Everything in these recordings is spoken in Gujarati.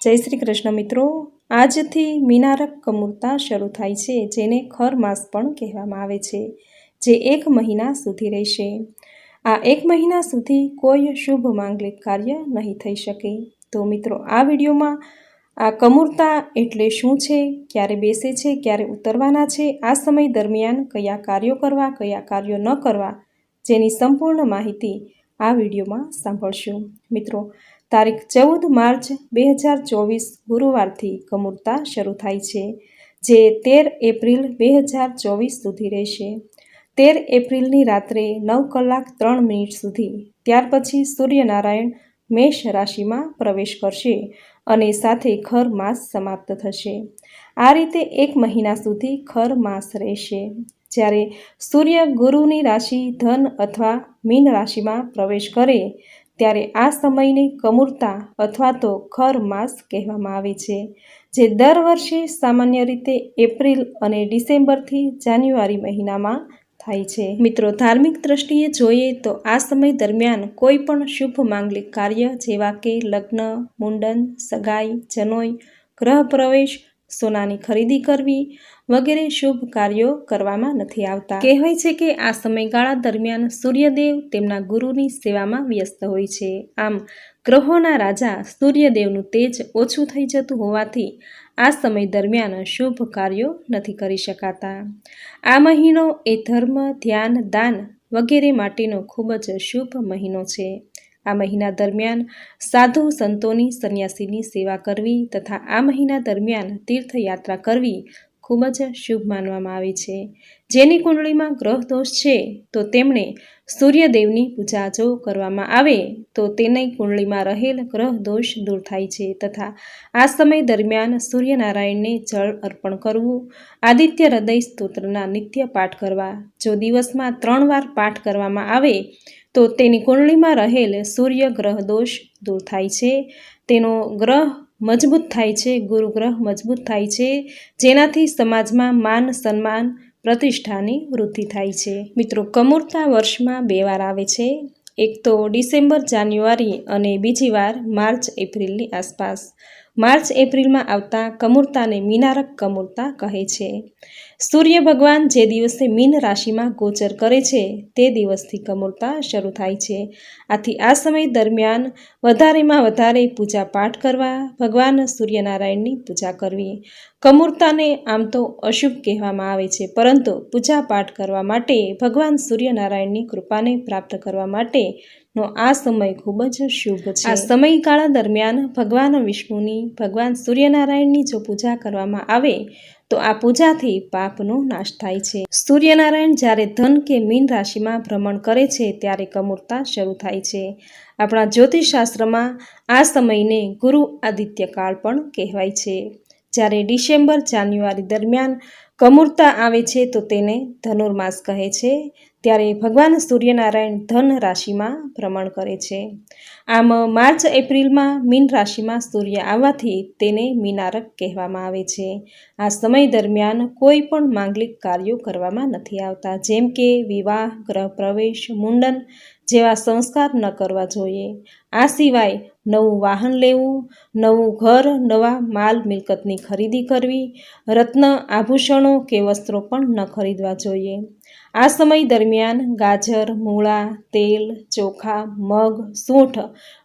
જય શ્રી કૃષ્ણ મિત્રો. આજથી મીનારક કમૂરતા શરૂ થાય છે, જેને ખર માસ પણ કહેવામાં આવે છે, જે એક મહિના સુધી રહેશે. આ એક મહિના સુધી કોઈ શુભ માંગલિક કાર્ય નહીં થઈ શકે. તો મિત્રો, આ વિડીયોમાં આ કમૂરતા એટલે શું છે, ક્યારે બેસે છે, ક્યારે ઉતરવાના છે, આ સમય દરમિયાન કયા કાર્યો કરવા, કયા કાર્યો ન કરવા, જેની સંપૂર્ણ માહિતી આ વિડીયોમાં સાંભળશું. મિત્રો તારીખ ચૌદ માર્ચ બે હજાર ચોવીસ ગુરુવારથી કમૂરતા શરૂ થાય છે, જે તેર એપ્રિલ બે હજાર ચોવીસ સુધી રહેશે. તેર એપ્રિલની રાત્રે નવ કલાક ત્રણ મિનિટ સુધી, ત્યાર પછી સૂર્યનારાયણ મેષ રાશિમાં પ્રવેશ કરશે અને સાથે ખર માસ સમાપ્ત થશે. આ રીતે એક મહિના સુધી ખર માસ રહેશે. જ્યારે સૂર્ય ગુરુની રાશિ ધન અથવા મીન રાશિમાં પ્રવેશ કરે ત્યારે આ સમયને કમૂરતા અથવા તો ખર માસ કહેવામાં આવે છે, જે દર વર્ષે સામાન્ય રીતે એપ્રિલ અને ડિસેમ્બરથી જાન્યુઆરી મહિનામાં થાય છે. મિત્રો, ધાર્મિક દ્રષ્ટિએ જોઈએ તો આ સમય દરમિયાન કોઈ પણ શુભ માંગલિક કાર્ય જેવા કે લગ્ન, મુંડન, સગાઈ, જનોઈ, ગ્રહ પ્રવેશ, સોનાની ખરીદી કરવી વગેરે શુભ કાર્યો કરવામાં નથી આવતા. કહેવાય છે કે આ સમયગાળા દરમિયાન સૂર્યદેવ તેમના ગુરુની સેવામાં વ્યસ્ત હોય છે. આમ, ગ્રહોના રાજા સૂર્યદેવનું તેજ ઓછું થઈ જતું હોવાથી આ સમય દરમિયાન શુભ કાર્યો નથી કરી શકાતા. આ મહિનો એ ધર્મ, ધ્યાન, દાન વગેરે માટેનો ખૂબ જ શુભ મહિનો છે. આ મહિના દરમિયાન સાધુ સંતોની સંન્યાસીની સેવા કરવી તથા આ મહિના દરમિયાન તીર્થયાત્રા કરવી ખૂબ જ શુભ માનવામાં આવે છે. જેની કુંડળીમાં ગ્રહ દોષ છે, તો તેમણે સૂર્યદેવની પૂજા જો કરવામાં આવે, તો તેની કુંડળીમાં રહેલ ગ્રહ દોષ દૂર થાય છે તથા આ સમય દરમિયાન સૂર્યનારાયણને જળ અર્પણ કરવું, આદિત્ય હૃદય સ્તોત્રના નિત્ય પાઠ કરવા, જો દિવસમાં ત્રણ વાર પાઠ કરવામાં આવે, તો તેની કુંડળીમાં રહેલ સૂર્ય ગ્રહ દોષ દૂર થાય છે. તેનો ગ્રહ મજબૂત થાય છે, ગુરુગ્રહ મજબૂત થાય છે, જેનાથી સમાજમાં માન, સન્માન, પ્રતિષ્ઠાની વૃદ્ધિ થાય છે. મિત્રો, કમૂરતા વર્ષમાં બે વાર આવે છે. એક તો ડિસેમ્બર, જાન્યુઆરી અને બીજી વાર માર્ચ, એપ્રિલની આસપાસ. માર્ચ એપ્રિલમાં આવતા કમૂરતાને મીનારક કમૂરતા કહે છે. સૂર્ય ભગવાન જે દિવસે મીન રાશિમાં ગોચર કરે છે, તે દિવસથી કમૂરતા શરૂ થાય છે. આથી આ સમય દરમિયાન વધારેમાં વધારે પૂજા પાઠ કરવા, ભગવાન સૂર્યનારાયણની પૂજા કરવી. કમૂરતાને આમ તો અશુભ કહેવામાં આવે છે, પરંતુ પૂજા પાઠ કરવા માટે ભગવાન સૂર્યનારાયણની કૃપાને પ્રાપ્ત કરવા માટે નો આ સમય ખૂબ જ શુભ છે. આ સમયગાળા દરમિયાન ભગવાન વિષ્ણુની, ભગવાન સૂર્યનારાયણની જો પૂજા કરવામાં આવે, તો આ પૂજાથી પાપનો નાશ થાય છે. સૂર્યનારાયણ જ્યારે ધન કે મીન રાશિમાં ભ્રમણ કરે છે, ત્યારે કમૂરતા શરૂ થાય છે. આપણા જ્યોતિષશાસ્ત્રમાં આ સમયને ગુરુ આદિત્ય કાળ પણ કહેવાય છે. જ્યારે ડિસેમ્બર જાન્યુઆરી દરમિયાન કમૂરતા આવે છે, તો તેને ધનુર્માસ કહે છે. ત્યારે ભગવાન સૂર્યનારાયણ ધન રાશિમાં ભ્રમણ કરે છે. આમ માર્ચ એપ્રિલમાં મીન રાશિમાં સૂર્ય આવવાથી તેને મીનારક કહેવામાં આવે છે. આ સમય દરમિયાન કોઈ પણ માંગલિક કાર્યો કરવામાં નથી આવતા, જેમ કે વિવાહ, ગ્રહ પ્રવેશ, મુંડન જેવા સંસ્કાર ન કરવા જોઈએ. આ સિવાય નવું વાહન લેવું, નવું ઘર, નવા માલ મિલકતની ખરીદી કરવી, રત્ન, આભૂષણો કે વસ્ત્રો પણ ન ખરીદવા જોઈએ. આ સમય દરમિયાન ગાજર મૂળા તેલ ચોખા મગ સૂંઠ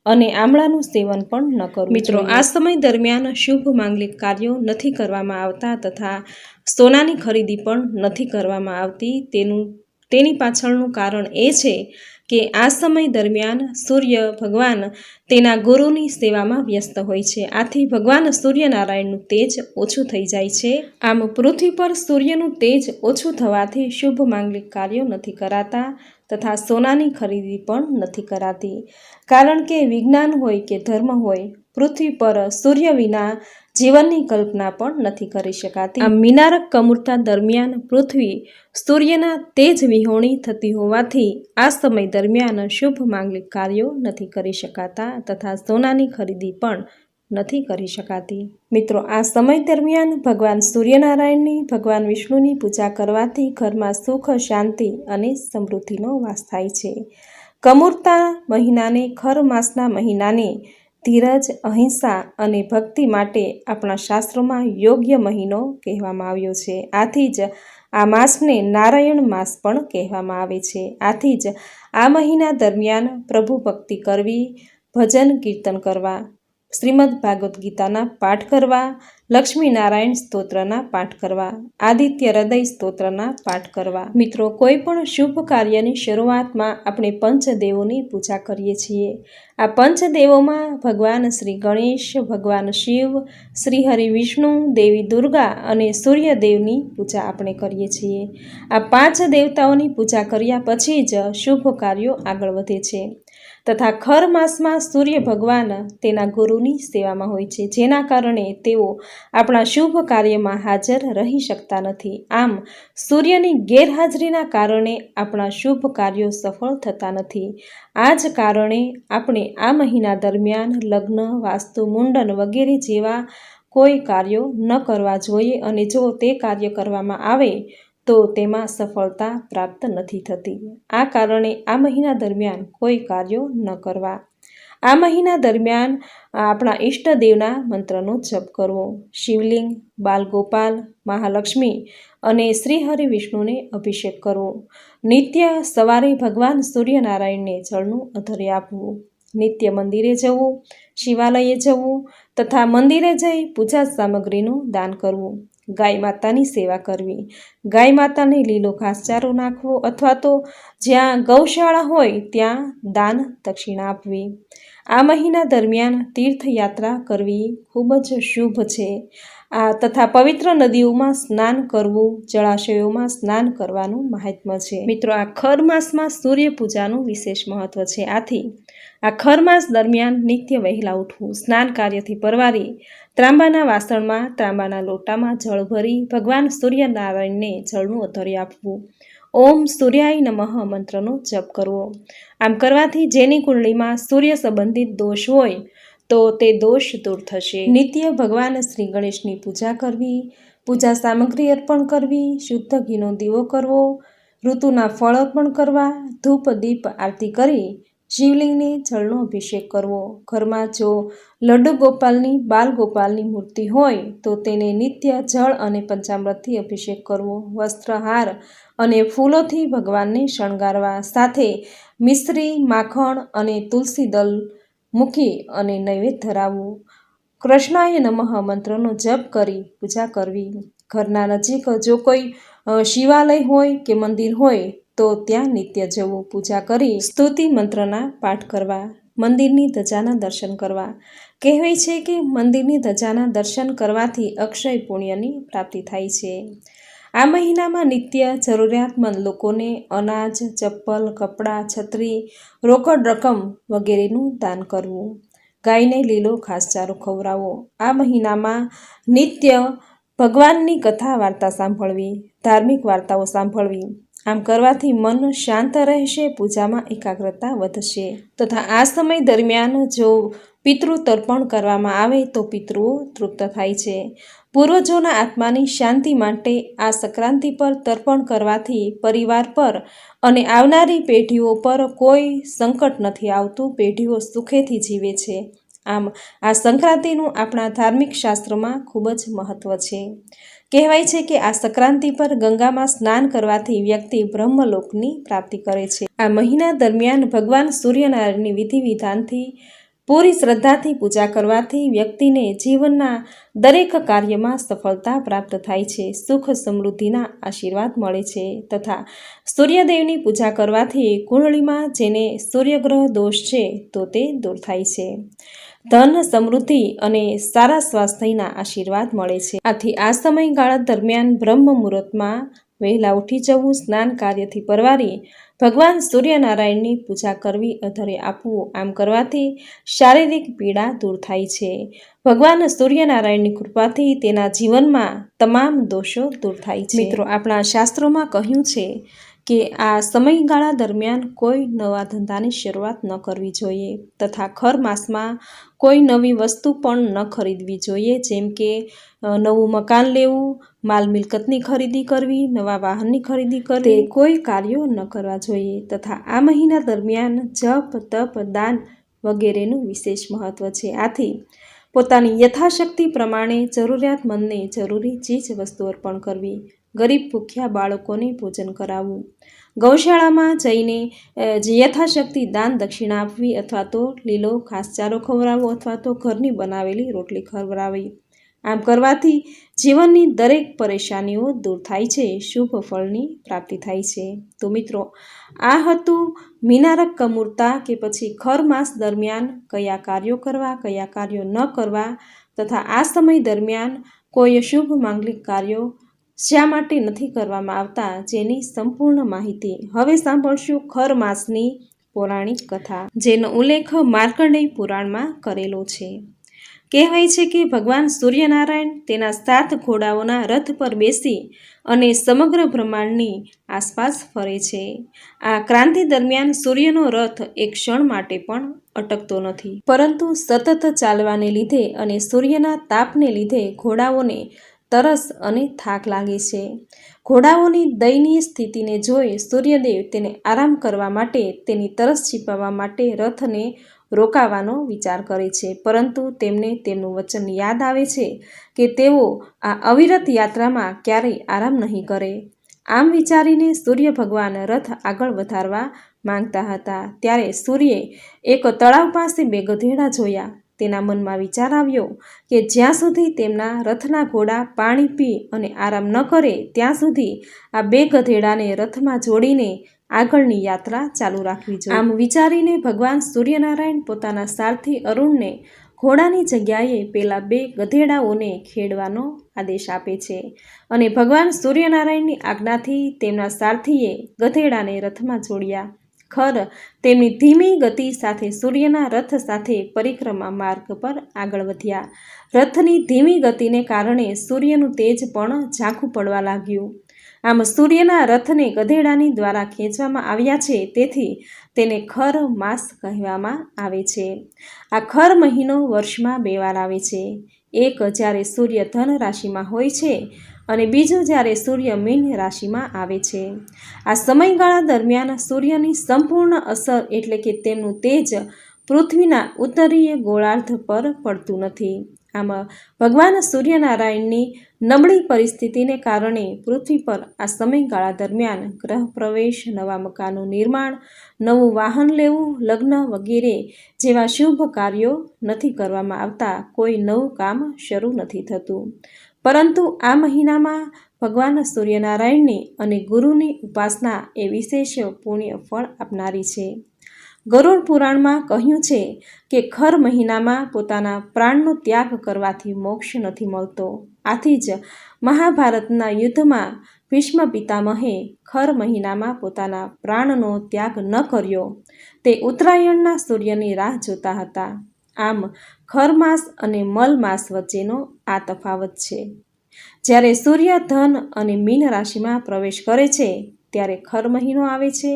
અને આમળાનું સેવન પણ ન કરવું મિત્રો આ સમય દરમિયાન શુભ માંગલિક કાર્યો નથી કરવામાં આવતા તથા સોનાની ખરીદી પણ નથી કરવામાં આવતી. તેનું તેની પાછળનું કારણ એ છે કે આ સમય દરમિયાન સૂર્ય ભગવાન તેના ગુરુની સેવામાં વ્યસ્ત હોય છે. આથી ભગવાન સૂર્યનારાયણનું તેજ ઓછું થઈ જાય છે. આમ પૃથ્વી પર સૂર્યનું તેજ ઓછું થવાથી શુભ માંગલિક કાર્યો નથી કરાતા. તથા સોનાની ખરીદી પણ નથી કરાતી. કારણ કે વિજ્ઞાન હોય કે ધર્મ હોય, પૃથ્વી પર સૂર્ય વિના જીવનની કલ્પના પણ નથી કરી શકાતી. મીનારક કમૂરતા દરમિયાન પૃથ્વી સૂર્યના તેજ વિહોણી થતી હોવાથી આ સમય દરમિયાન શુભ માંગલિક કાર્યો નથી કરી શકાતા તથા સોનાની ખરીદી પણ નથી કરી શકાતી. મિત્રો, આ સમય દરમિયાન ભગવાન સૂર્યનારાયણની, ભગવાન વિષ્ણુની પૂજા કરવાથી ઘરમાં સુખ, શાંતિ અને સમૃદ્ધિનો વાસ થાય છે. કમૂરતા મહિનાને, ખર માસના મહિનાને ધીરજ, અહિંસા અને ભક્તિ માટે આપણા શાસ્ત્રોમાં યોગ્ય મહિનો કહેવામાં આવ્યો છે. આથી જ આ માસને નારાયણ માસ પણ કહેવામાં આવે છે. આથી જ આ મહિના દરમિયાન પ્રભુ ભક્તિ કરવી, ભજન કીર્તન કરવા શ્રીમદ ભાગવદ્ ગીતાના પાઠ કરવા લક્ષ્મીનારાયણ સ્તોત્રના પાઠ કરવા, આદિત્ય હૃદય સ્તોત્રના પાઠ કરવા. મિત્રો, કોઈ પણ શુભ કાર્યની શરૂઆતમાં આપણે પંચદેવોની પૂજા કરીએ છીએ. આ પંચદેવોમાં ભગવાન શ્રી ગણેશ, ભગવાન શિવ શ્રી હરિ વિષ્ણુ, દેવી દુર્ગા અને સૂર્યદેવની પૂજા આપણે કરીએ છીએ. આ પાંચ દેવતાઓની પૂજા કર્યા પછી જ શુભ કાર્યો આગળ વધે છે. તથા ખર માસમાં સૂર્ય ભગવાન તેના ગુરુની સેવામાં હોય છે. જેના કારણે તેઓ આપણા શુભ કાર્યમાં હાજર રહી શકતા નથી. આમ, સૂર્યની ગેરહાજરીના કારણે આપણા શુભ કાર્યો સફળ થતા નથી. આ જ કારણે આપણે આ મહિના દરમિયાન લગ્ન, વાસ્તુ, મુંડન વગેરે જેવા કોઈ કાર્યો ન કરવા જોઈએ અને જો તે કાર્ય કરવામાં આવે તો તેમાં સફળતા પ્રાપ્ત નથી થતી. આ કારણે આ મહિના દરમિયાન કોઈ કાર્યો ન કરવા. આ મહિના દરમિયાન આપણા ઈષ્ટદેવના મંત્રનો જપ કરવો. શિવલિંગ, બાલગોપાલ, મહાલક્ષ્મી અને શ્રી હરિ વિષ્ણુને અભિષેક કરવો. નિત્ય સવારે ભગવાન સૂર્યનારાયણને જળનું અધર્ય આપવું. નિત્ય મંદિરે જવું, શિવાલયે જવું તથા મંદિરે જઈ પૂજા સામગ્રીનું દાન કરવું. ગાય માતાની સેવા કરવી. ગાય માતાને લીલો ઘાસચારો નાખવો અથવા તો જ્યાં ગૌશાળા હોય ત્યાં દાન દક્ષિણા આપવી. આ મહિના દરમિયાન તીર્થયાત્રા કરવી ખૂબ જ શુભ છે. આ તથા પવિત્ર નદીઓમાં સ્નાન કરવું, જળાશયોમાં સ્નાન કરવાનું મહાત્મ્ય છે. મિત્રો, આ ખર માસમાં સૂર્ય પૂજાનું વિશેષ મહત્વ છે. આથી આ ખર માસ દરમિયાન નિત્ય વહેલા ઉઠવું, સ્નાન કાર્યથી પરવારી ત્રાંબાના વાસણમાં, ત્રાંબાના લોટામાં જળ ભરી ભગવાન સૂર્યનારાયણને જળનું અધર્ય આપવું. ઓમ સૂર્યાય નમઃ મંત્રનો જપ કરવો. આમ કરવાથી જેની કુંડળીમાં સૂર્ય સંબંધિત દોષ હોય તો તે દોષ દૂર થશે. નિત્ય ભગવાન શ્રી ગણેશની પૂજા કરવી, પૂજા સામગ્રી અર્પણ કરવી, શુદ્ધ ઘીનો દીવો કરવો, ઋતુના ફળ અર્પણ કરવા, ધૂપ, દીપ આરતી કરી, શિવલિંગને જળનો અભિષેક કરવો. ઘરમાં જો લડ્ડુ ગોપાલની, બાલ ગોપાલની મૂર્તિ હોય, તો તેને નિત્ય જળ અને પંચામૃતથી અભિષેક કરવો. વસ્ત્રહાર અને ફૂલોથી ભગવાનને શણગારવા. સાથે મિશ્રી, માખણ અને તુલસી દલ મૂકી અને નૈવેદ્ય ધરાવવું. કૃષ્ણાય નમઃ મંત્રનો જપ કરી પૂજા કરવી. ઘરના નજીક જો કોઈ શિવાલય હોય કે મંદિર હોય તો ત્યાં નિત્ય જવું, પૂજા કરી સ્તુતિ મંત્રના પાઠ કરવા, મંદિરની ધજાના દર્શન કરવા. કહેવાય છે કે મંદિરની ધજાના દર્શન કરવાથી અક્ષય પુણ્યની પ્રાપ્તિ થાય છે. આ મહિનામાં નિત્ય જરૂરિયાતમંદ લોકોને અનાજ, ચપ્પલ, કપડાં, છત્રી, રોકડ રકમ વગેરેનું દાન કરવું. ગાયને લીલો ઘાસચારો ખવડાવવો આ મહિનામાં નિત્ય ભગવાનની કથા વાર્તા સાંભળવી, ધાર્મિક વાર્તાઓ સાંભળવી. આમ કરવાથી મન શાંત રહેશે, પૂજામાં એકાગ્રતા વધશે. તથા આ સમય દરમિયાન જો પિતૃ તર્પણ કરવામાં આવે તો પિતૃઓ તૃપ્ત થાય છે. પૂર્વજોના આત્માની શાંતિ માટે આ સંક્રાંતિ પર તર્પણ કરવાથી પરિવાર પર અને આવનારી પેઢીઓ પર કોઈ સંકટ નથી આવતું. પેઢીઓ સુખેથી જીવે છે. આમ, આ સંક્રાંતિનું આપણા ધાર્મિક શાસ્ત્રોમાં ખૂબ જ મહત્ત્વ છે. કહેવાય છે કે આ સંક્રાંતિ પર ગંગામાં સ્નાન કરવાથી વ્યક્તિ બ્રહ્મલોકની પ્રાપ્તિ કરે છે. આ મહિના દરમિયાન ભગવાન સૂર્યનારાયણની વિધિ વિધાનથી પૂરી શ્રદ્ધાથી પૂજા કરવાથી વ્યક્તિને જીવનના દરેક કાર્યમાં સફળતા પ્રાપ્ત થાય છે. સુખ સમૃદ્ધિના આશીર્વાદ મળે છે તથા સૂર્યદેવની પૂજા કરવાથી કુંડળીમાં જેને સૂર્યગ્રહ દોષ છે તો તે દૂર થાય છે. ધન સમૃદ્ધિ અને સારા સ્વાસ્થ્યના આશીર્વાદ મળે છે. આથી આ સમયગાળા દરમિયાન બ્રહ્મ મુહૂર્તમાં વહેલા ઉઠી જવું, સ્નાન કાર્યથી પરવારી, ભગવાન સૂર્યનારાયણની પૂજા કરવી, અધરે આપવું, આમ કરવાથી શારીરિક પીડા દૂર થાય છે. ભગવાન સૂર્યનારાયણની કૃપાથી તેના જીવનમાં તમામ દોષો દૂર થાય છે. મિત્રો, આપણા શાસ્ત્રોમાં કહ્યું છે કે આ સમયગાળા દરમિયાન કોઈ નવા ધંધાની શરૂઆત ન કરવી જોઈએ તથા ખર માસમાં કોઈ નવી વસ્તુ પણ ન ખરીદવી જોઈએ. જેમ કે નવું મકાન લેવું માલ મિલકતની ખરીદી કરવી, નવા વાહનની ખરીદી કરવી. તે કોઈ કાર્યો ન કરવા જોઈએ તથા આ મહિના દરમિયાન જપ, તપ, દાન વગેરેનું વિશેષ મહત્ત્વ છે. આથી પોતાની યથાશક્તિ પ્રમાણે જરૂરિયાતમંદને જરૂરી ચીજ વસ્તુ અર્પણ કરવી, ગરીબ ભૂખ્યા બાળકોને ભોજન કરાવવું, ગૌશાળામાં જઈને યથાશક્તિ દાન દક્ષિણા આપવી અથવા તો લીલો ઘાસચારો ખવડાવવો અથવા તો ઘરની બનાવેલી રોટલી ખવડાવવી આમ કરવાથી જીવનની દરેક પરેશાનીઓ દૂર થાય છે, શુભ ફળની પ્રાપ્તિ થાય છે. તો મિત્રો, આ હતું મીનારક કમૂરતા કે પછી ખર માસ દરમિયાન કયા કાર્યો કરવા, કયા કાર્યો ન કરવા તથા આ સમય દરમિયાન કોઈ શુભ માંગલિક કાર્યો શા માટે નથી કરવામાં આવતા જેની સંપૂર્ણ માહિતી હવે સાંભળશું ખર માસની પૌરાણિક કથા, જેનો ઉલ્લેખ માર્કંડેય પુરાણમાં કરેલો છે. કહેવાય છે કે ભગવાન સૂર્યનારાયણ તેના સાત ઘોડાઓના રથ પર બેસી અને સમગ્ર બ્રહ્માંડની આસપાસ ફરે છે. આ ક્રાંતિ દરમિયાન સૂર્યનો રથ એક ક્ષણ માટે પણ અટકતો નથી. પરંતુ સતત ચાલવાને લીધે અને સૂર્યના તાપને લીધે ઘોડાઓને તરસ અને થાક લાગે છે. ઘોડાઓની દયનીય સ્થિતિને જોઈ સૂર્યદેવ તેને આરામ કરવા માટે તેની તરસ છીપાવવા માટે રથને રોકાવાનો વિચાર કરે છે. પરંતુ તેમને તેમનું વચન યાદ આવે છે કે તેઓ આ અવિરત યાત્રામાં ક્યારેય આરામ નહીં કરે. આમ વિચારીને સૂર્ય ભગવાન રથ આગળ વધારવા માંગતા હતા. ત્યારે સૂર્યે એક તળાવ પાસે બે ગધેડા જોયા. તેના મનમાં વિચાર આવ્યો કે જ્યાં સુધી તેમના રથના ઘોડા પાણી પી અને આરામ ન કરે, ત્યાં સુધી આ બે ગધેડાને રથમાં જોડીને આગળની યાત્રા ચાલુ રાખવી જોઈએ. આમ વિચારીને ભગવાન સૂર્યનારાયણ પોતાના સારથી અરુણને ઘોડાની જગ્યાએ પેલા બે ગધેડાઓને ખેડવાનો આદેશ આપે છે અને ભગવાન સૂર્યનારાયણની આજ્ઞાથી તેમના સારથીએ ગધેડાને રથમાં જોડ્યા. ખર તેમની ધીમી ગતિ સાથે સૂર્યના રથ સાથે પરિક્રમા માર્ગ પર આગળ વધ્યા. રથની ધીમી ગતિને કારણે સૂર્યનું તેજ પણ ઝાંખું પડવા લાગ્યું. આમ સૂર્યના રથને ગધેડાની દ્વારા ખેંચવામાં આવ્યા છે તેથી તેને ખર માસ કહેવામાં આવે છે. આ ખર મહિનો વર્ષમાં બે વાર આવે છે. એક જ્યારે સૂર્ય ધન રાશિમાં હોય છે અને બીજું જ્યારે સૂર્ય મીન રાશિમાં આવે છે. આ સમયગાળા દરમિયાન સૂર્યની સંપૂર્ણ અસર એટલે કે તેમનું તેજ પૃથ્વીના ઉત્તરીય ગોળાર્ધ પર પડતું નથી. આમાં ભગવાન સૂર્યનારાયણની નબળી પરિસ્થિતિને કારણે પૃથ્વી પર આ સમયગાળા દરમિયાન ગ્રહ પ્રવેશ, નવા મકાનનું નિર્માણ, નવું વાહન લેવું, લગ્ન વગેરે જેવા શુભ કાર્યો નથી કરવામાં આવતા. કોઈ નવું કામ શરૂ નથી થતું. પરંતુ આ મહિનામાં ભગવાન સૂર્યનારાયણની અને ગુરુની ઉપાસના એ વિશેષ પુણ્ય ફળ આપનારી છે. ગરુડ પુરાણમાં કહ્યું છે કે ખર મહિનામાં પોતાના પ્રાણનો ત્યાગ કરવાથી મોક્ષ નથી મળતો. આથી જ મહાભારતના યુદ્ધમાં ભીષ્મ પિતામહે ખર મહિનામાં પોતાના પ્રાણનો ત્યાગ ન કર્યો. તે ઉત્તરાયણના સૂર્યની રાહ જોતા હતા. આમ ખર માસ અને મલ માસ વચ્ચેનો આ તફાવત છે. જ્યારે સૂર્ય ધન અને મીન રાશિમાં પ્રવેશ કરે છે, ત્યારે ખર મહિનો આવે છે,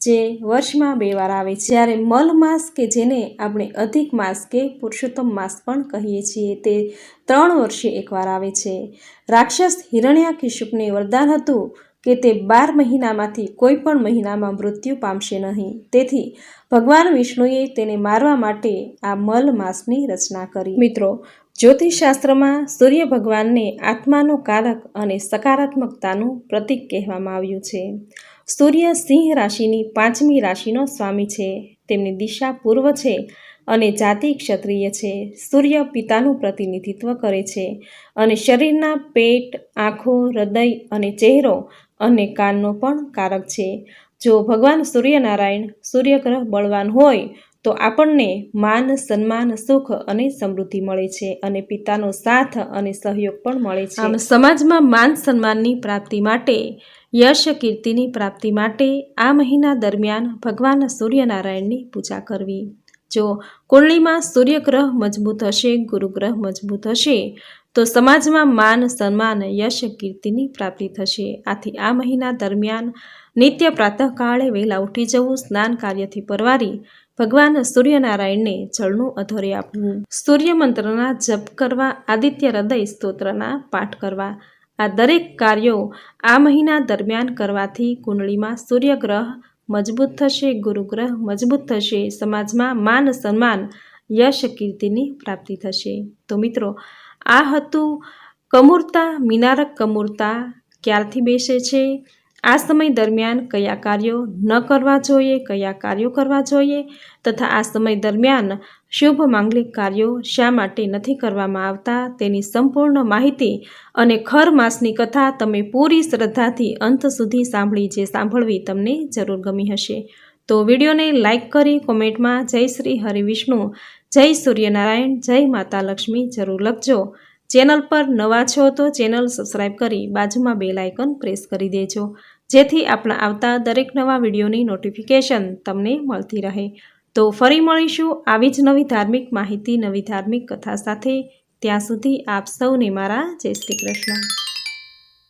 જે વર્ષમાં બે વાર આવે છે. જ્યારે મલ માસ કે જેને આપણે અધિક માસ કે પુરુષોત્તમ માસ પણ કહીએ છીએ, તે ત્રણ વર્ષે એકવાર આવે છે. રાક્ષસ હિરણ્યાકિશુપને વરદાન હતું કે તે બાર મહિનામાંથી કોઈ પણ મહિનામાં મૃત્યુ પામશે નહીં. તેથી ભગવાન વિષ્ણુએ તેને મારવા માટે આ મલ માસની રચના કરી. મિત્રો, જ્યોતિષશાસ્ત્રમાં સૂર્ય ભગવાનને આત્માનો કારક અને સકારાત્મકતાનું પ્રતીક કહેવામાં આવ્યું છે. સૂર્ય સિંહ રાશિની પાંચમી રાશિનો સ્વામી છે. તેમની દિશા પૂર્વ છે અને જાતિ ક્ષત્રિય છે. સૂર્ય પિતાનું પ્રતિનિધિત્વ કરે છે અને શરીરના પેટ, આંખો, હૃદય અને ચહેરો અને કાનનો પણ કારક છે. જો ભગવાન સૂર્યનારાયણ સૂર્યગ્રહ બળવાન હોય, તો આપણને માન, સન્માન, સુખ અને સમૃદ્ધિ મળે છે અને પિતાનો સાથ અને સહયોગ પણ મળે છે. આમ સમાજમાં માન, સન્માનની પ્રાપ્તિ માટે, યશ, કીર્તિની પ્રાપ્તિ માટે આ મહિના દરમિયાન ભગવાન સૂર્યનારાયણની પૂજા કરવી. જો કુંડળીમાં સૂર્યગ્રહ મજબૂત હશે, ગુરુગ્રહ મજબૂત હશે તો સમાજમાં માન, સન્માન, યશ, કીર્તિની પ્રાપ્તિ થશે. આથી આ મહિના દરમિયાન નિત્ય પ્રાતઃકાળે વહેલા ઉઠી જવું, સ્નાન કાર્યથી પરવારી, ભગવાન સૂર્યનારાયણને જળનું અધોરે આપવું, સૂર્ય મંત્રના જપ કરવા, આદિત્ય હૃદય સ્તોત્રના પાઠ કરવા. આ દરેક કાર્યો આ મહિના દરમિયાન કરવાથી કુંડળીમાં સૂર્યગ્રહ મજબૂત થશે, ગુરુગ્રહ મજબૂત થશે, સમાજમાં માન, સન્માન, યશ, કીર્તિની પ્રાપ્તિ થશે. તો મિત્રો આ હતું કમૂરતા, મિનારક કમૂરતા, ક્યારથી બેસે છે? આ સમય દરમિયાન કયા કાર્યો ન કરવા જોઈએ, કયા કાર્યો કરવા જોઈએ તથા આ સમય દરમિયાન શુભ માંગલિક કાર્યો શા માટે નથી કરવામાં આવતા તેની સંપૂર્ણ માહિતી અને ખર માસની કથા તમે પૂરી શ્રદ્ધાથી અંત સુધી સાંભળી જે સાંભળવી તમને જરૂર ગમી હશે. તો વિડીયોને લાઇક કરી કોમેન્ટમાં જય શ્રી હરિવિષ્ણુ. જય સૂર્યનારાયણ, જય માતા લક્ષ્મી, જરૂર લખજો. ચેનલ પર નવા છો તો ચેનલ સબસ્ક્રાઈબ કરી બાજુમાં બેલ આઇકન પ્રેસ કરી દેજો. જેથી આપણા આવતા દરેક નવા વિડીયોની નોટિફિકેશન તમને મળતી રહે. તો ફરી મળીશું આવી જ નવી ધાર્મિક માહિતી, નવી ધાર્મિક કથા સાથે. ત્યાં સુધી આપ સૌને મારા જય શ્રી કૃષ્ણ.